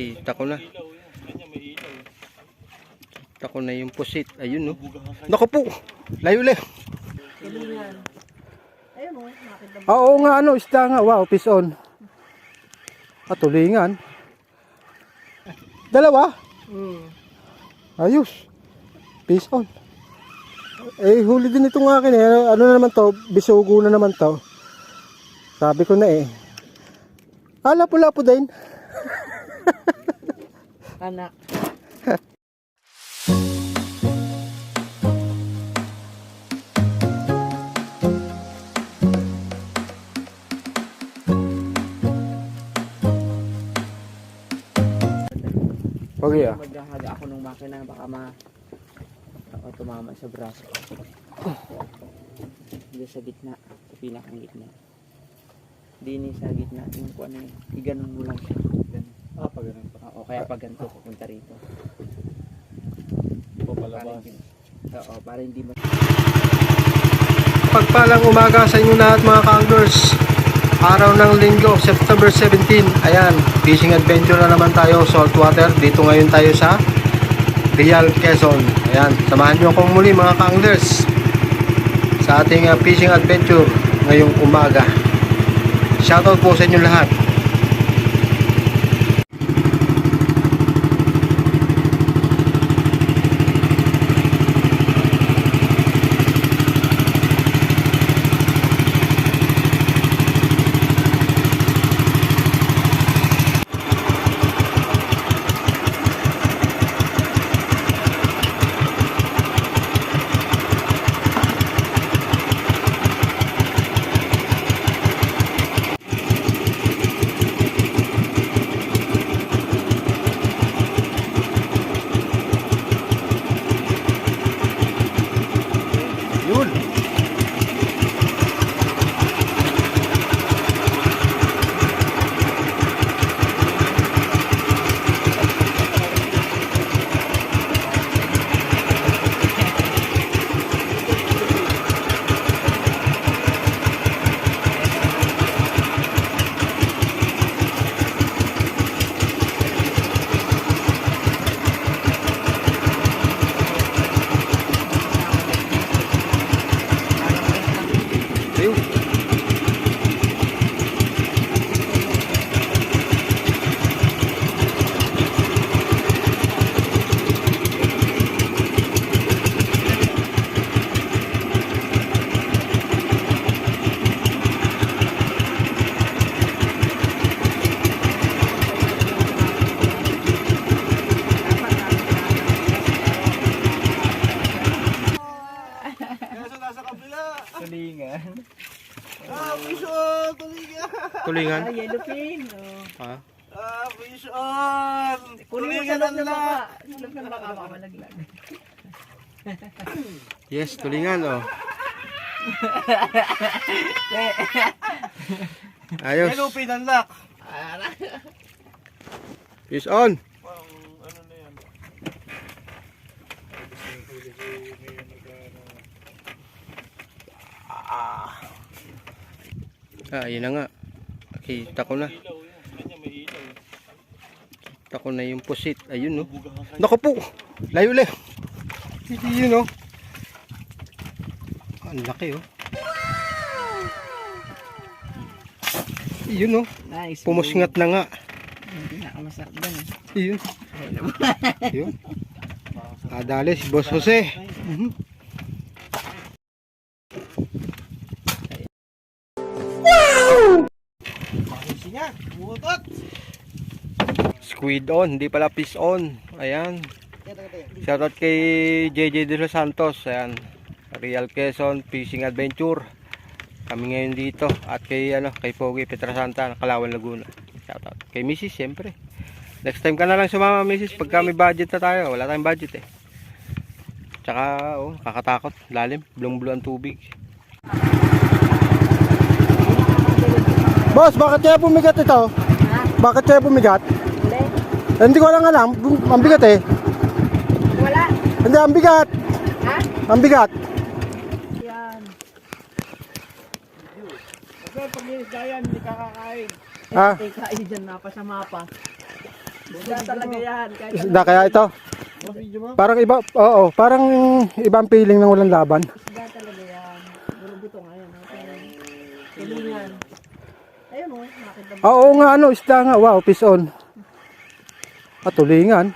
Nakita ko na. Nakita ko na yung pusit. Ayun no. Naku po. Layo layo. Ayun mo, nakita mo. Ah, Oo nga ano, isda nga. Wow, fish on. Ah, tulingan. Dalawa? Hmm. Ayos. Fish on. Eh, huli din itong akin eh. Ano, ano na naman to? Bisugo na naman to. Sabi ko na eh. Ah, lapo-lapo din. Anak. Okay ah. Maghahaga ako ng makina baka ma baka tumama sa braso. Hindi sa gitna, sa pinakang gitna. Hindi ni sa gitna, yung kung ano yun, iganon mo lang siya. Ah, pag ganun pa. Oo, kaya pag ganito, pupunta rito. Papalabas. oo, para hindi mo Pagpalang umaga sa inyo lahat mga ka-anglers. Araw ng linggo, September 17. Ayan, fishing adventure na naman tayo, saltwater. Dito ngayon tayo sa Real Quezon. Ayan, samahan nyo akong muli mga ka-anglers sa ating uh, fishing adventure ngayong umaga. Shoutout po sa inyo lahat. Tulingan! Tulingan. Ah, yellowfin. Oh. Ha? Ah, fish on! Kunin mo sa loob ng baka. Sa loob ng baka, baka malaglag. Yes, tulingan oh. Ayos. Hello, pinanlak! Fish on. Pang, ano na yan? Ah, yun na nga. Nakita ko na. Nakita ko na yung pusit. Ayun no. Naku po. Layo layo. Yun no. Ang laki oh. Yun no. Nice. Pumusngat na nga. Hindi nakamasarap dyan. eh. Yun. Si Boss Jose. Kasi Squid on, hindi pala fish on. Ayan. Shoutout kay JJ De Los Santos. Ayan. Real Quezon Fishing Adventure. Kami ngayon dito at kay ano, kay Pogi Petrasanta, Kalawan Laguna. Shoutout. Kay Mrs. siyempre. Next time ka na lang sumama Mrs. Pagka may budget na tayo. Wala tayong budget eh. Tsaka oh, kakatakot. Lalim. Blong-blong ang tubig. Boss, bakit kaya pumigat ito? Bakit kaya pumigat? Hindi ko lang alam. Ang bigat eh. Wala. Hindi, ang bigat. Ha? Ang bigat. Yan. Kasi pag yan, hindi kakakain. Ah, Eh, kain dyan, napasama pa. Buda talaga yan. Kahit isda kaya ito. Parang iba, oo, parang ibang feeling ng walang laban. isda talaga yan. Puro buto nga yan. Kilingan. Ayun o, nakita mo. Oo nga, ano, isda nga. Wow, fish on. At tulingan.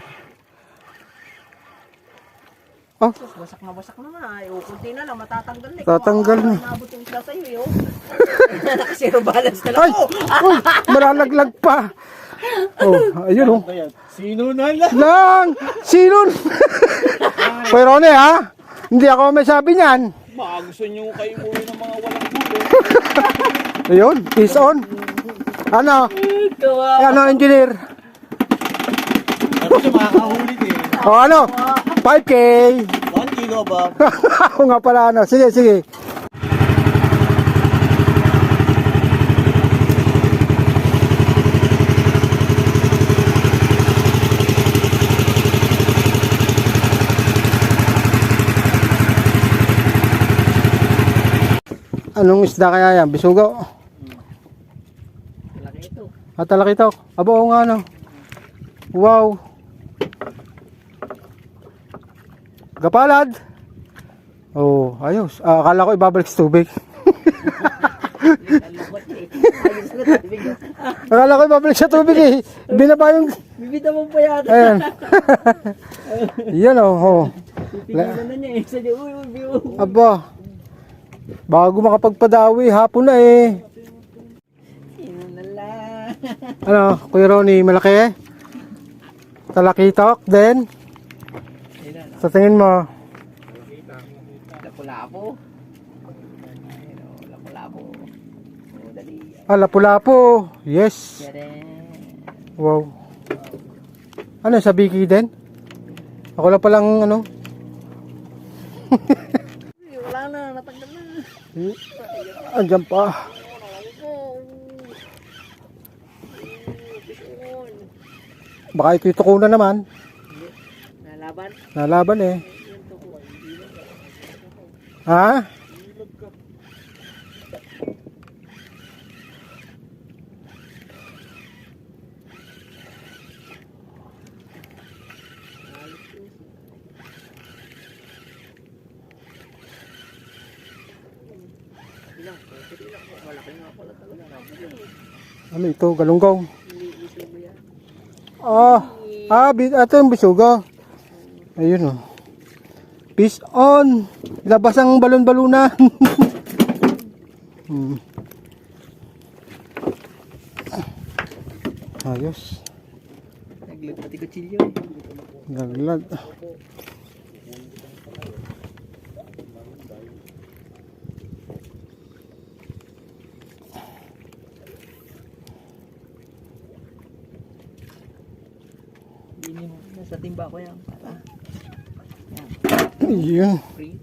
Oh, Wasak na wasak na nga. Ay, oh, kunti na lang, matatanggal na. eh. Tatanggal na. Kung Maabot yung isda sa'yo eh. oh. Nakasiro balance ka lang. ay! Oh, Uy, malalaglag pa. Oh, ayun oh. Sino na lang? Lang! Sino? Kuya Ronnie ha? Hindi ako may sabi niyan. Baka gusto nyo kayo umuwi ng mga walang dulo. Ayun, fish on. Ano? Ano, engineer? Siya makakahuli din? O ano? 5K. 1 kilo ba? Ako nga pala ano. Sige, sige. Anong isda kaya yan? Bisugo? Laki ito. At talaki ito. Abo oo nga ano. Wow. Gapalad. Oh, ayos. Ah, akala ko ibabalik sa tubig. Eh. Akala ko ibabalik sa tubig eh. Binaba yung... Bibita mo pa yata. Ayan. Yan oh. oh. Pipigilan na niya eh. Sabi, uy, uy, uy. Aba. Bago makapagpadawi, hapon na eh. Ano, Kuya Ronnie, malaki? Talakitok din? Sa tingin mo? O, lapu-lapo. Oh. Ah, lapu-lapo. Yes. Wow. Ano, sa Biki din? Ako lang palang ano? Wala na, natanggal na. Andyan pa. Baka ito ito na naman. Nalaban eh. Ha? Ano ito? Galunggong? Ah, ah, ito yung bisugo. Ayun oh. Peace on! Labas ang balon-balunan! hmm. Ayos. Naglag pati kutsilyo. Naglag. Hindi mo. Nasa timba ko yan. Para. Yun. Free.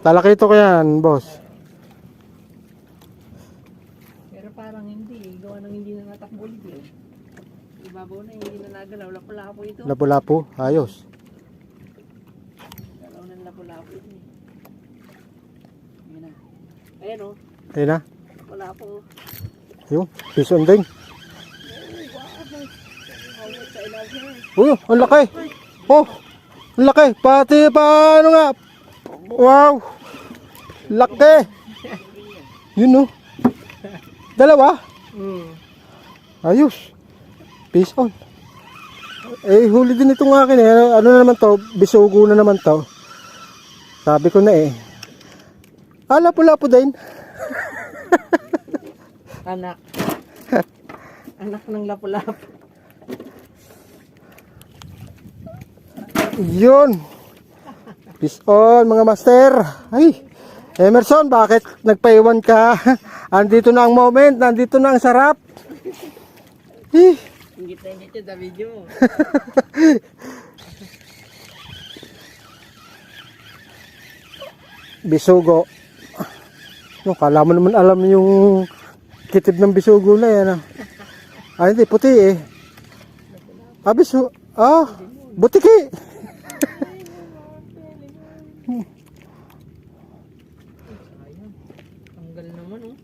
Talaki ito kaya yan, boss. Pero parang hindi. Gawa ng hindi na natakbo ulit eh. Ibabaw na, hindi na nagalaw. Lapu-lapo ito. Lapu-lapu. Ayos. Galaw ng lapu-lapo ito eh. Ayan na. Ayan o. Ayun na. Lapu-lapo. Yun. Peace on din. Hawak sa ilalim. Uy, ang laki. Oh, ang laki. Pati pa, ano nga. Wow. Laki. Yun oh. Dalawa. Hmm. Ayos. Peace on. Eh, huli din itong akin eh. Ano, na naman to? Bisugo na naman to. Sabi ko na eh. Ah, lapu-lapu din. Anak. Anak ng lapu-lapo. Yun. Peace on mga master. Ay, Emerson, bakit nagpaiwan ka? Andito na ang moment, nandito na ang sarap. Eh, Ingit na ingit sa video. bisugo. No, kala mo naman alam yung kitib ng bisugo na yan. Ah, ah hindi, puti eh. Ah, bisu... Ah, butiki. Tanggal naman oh.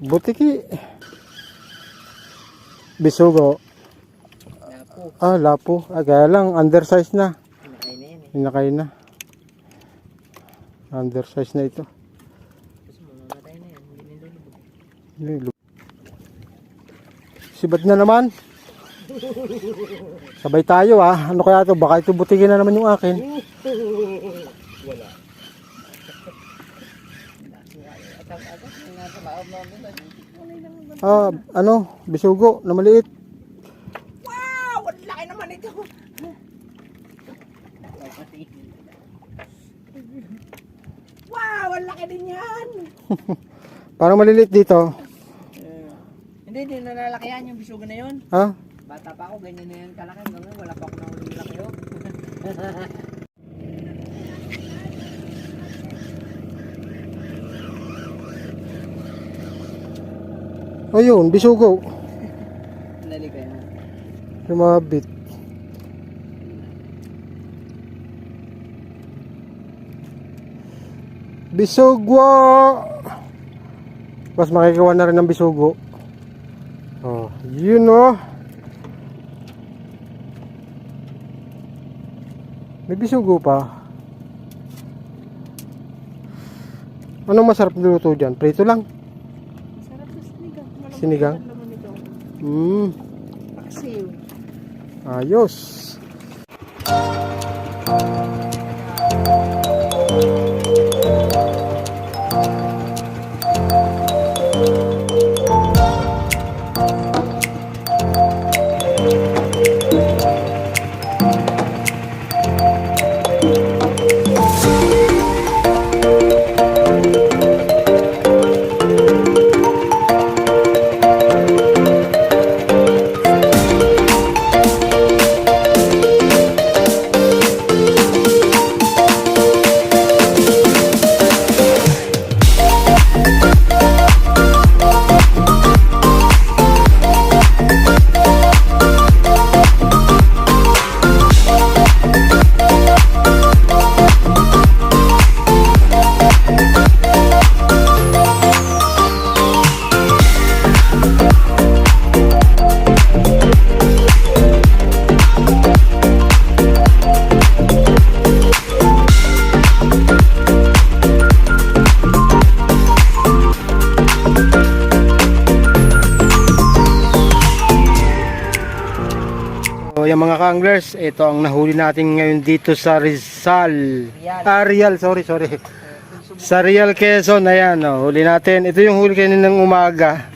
Butiki. bisugo. Napo. Ah, lapo. Ah, kaya lang, undersize na. Kinakain na yan eh. Hinakay na. Undersize na ito. Mamamatay na yan. Hindi nilulubog. Hindi, lu- Sibat na naman. Sabay tayo ah. Ano kaya to? Baka ito butikin na naman yung akin. Ah, ano? Bisugo na maliit. Wow! Ang laki naman ito! wow! Ang laki din yan! Parang maliliit dito. Hindi, hindi nalalakihan yung bisugo na yun. Ha? Bata pa ako, ganyan na yan kalaki. Wala pa ako nahuli laki oh. Ayun, bisugo. Naligay mo. Lumabit. Bisugwo! Mas makikawa na rin ng bisugo. Oh, yun oh. May bisugo pa. Anong masarap niluto dyan? Prito lang. Sinigang. Nito. Hmm, ayos. Kanglers, ito ang nahuli natin ngayon dito sa Rizal. Ah, Real, sorry, sorry. Sa Real Quezon, ayan, oh, huli natin. Ito yung huli kaninang umaga.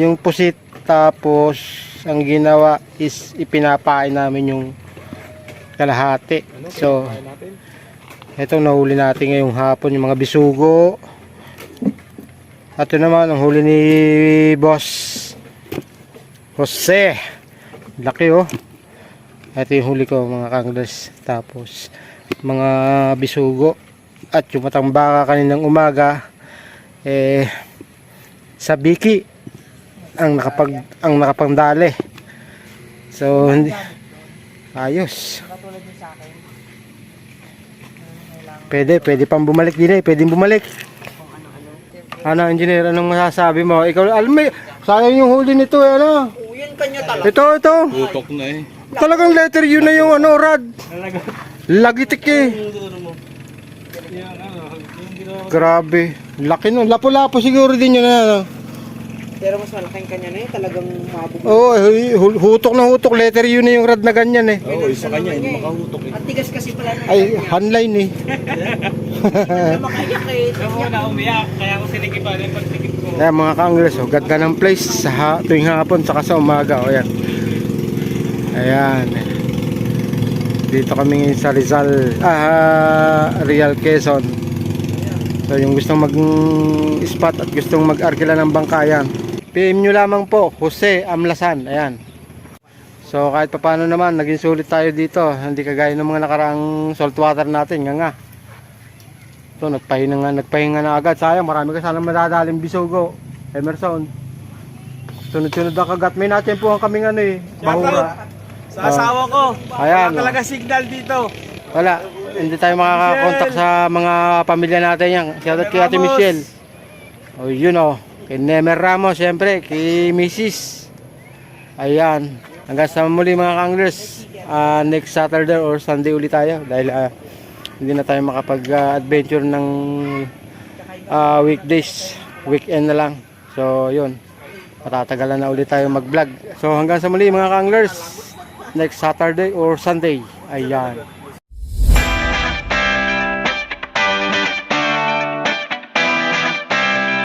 Yung pusit, tapos ang ginawa is ipinapain namin yung kalahati. So, itong nahuli natin ngayong hapon, yung mga bisugo. At ito naman, ang huli ni Boss Jose. Laki oh. Ito yung huli ko mga kanglers. Tapos mga bisugo. At yung matambaka kaninang umaga eh sa biki ang nakapag ang nakapangdali. So hindi ayos. Pwede, pwede pang bumalik din eh. Pwede bumalik. Ano, engineer, anong masasabi mo? Ikaw, alam mo, sayang yung huli nito eh, ano? Yun kanya talaga. Ito, ito. Tutok na eh. Talagang letter U na yung ano, rad. Lagitik eh. Grabe. Laki nun. Lapo-lapo siguro din yun. Ano? Pero mas malaking kanya na eh. Talagang mabog. Oo, oh, hu- hutok na hutok. Letter U na yung rad na ganyan eh. Oo, isa kanya, hindi makahutok eh. Ang tigas kasi pala na. Ay, handline eh. Makayak eh. Na umiyak, kaya ako sinikipan yung pagsikip ko. Ayan mga kaangles, oh, ganda ng place sa ha, tuwing hapon saka sa umaga. O yan. Ayan. Dito kami ngayon sa Rizal, ah, Real Quezon. So yung gustong mag-spot at gustong mag-arkila ng bangkayan, PM nyo lamang po, Jose Amlasan. Ayan. So kahit papano naman, naging sulit tayo dito. Hindi kagaya ng mga nakaraang saltwater natin. Nga nga. Ito, nagpahinga nga, nagpahinga na agad. Sayang, marami ka sana madadaling bisugo. Emerson. Sunod-sunod ang kagat. May natsempuhan kaming ano eh. Bahura. Sa asawa ko, Ayan. wala talaga signal dito. Wala. Hindi tayo makakakontak sa mga pamilya natin yan. Shoutout kay Ate. Michelle. O yun o. Kay Nemer Ramos, siyempre. Kay Mrs. Ayan. Hanggang sa muli mga kanglers. Ah, next Saturday or Sunday ulit tayo. Dahil ah, hindi na tayo makapag-adventure ng ah, weekdays. Weekend na lang. So, yun. Matatagalan na ulit tayo mag-vlog. So, hanggang sa muli mga kanglers. Next Saturday or Sunday. Ayan.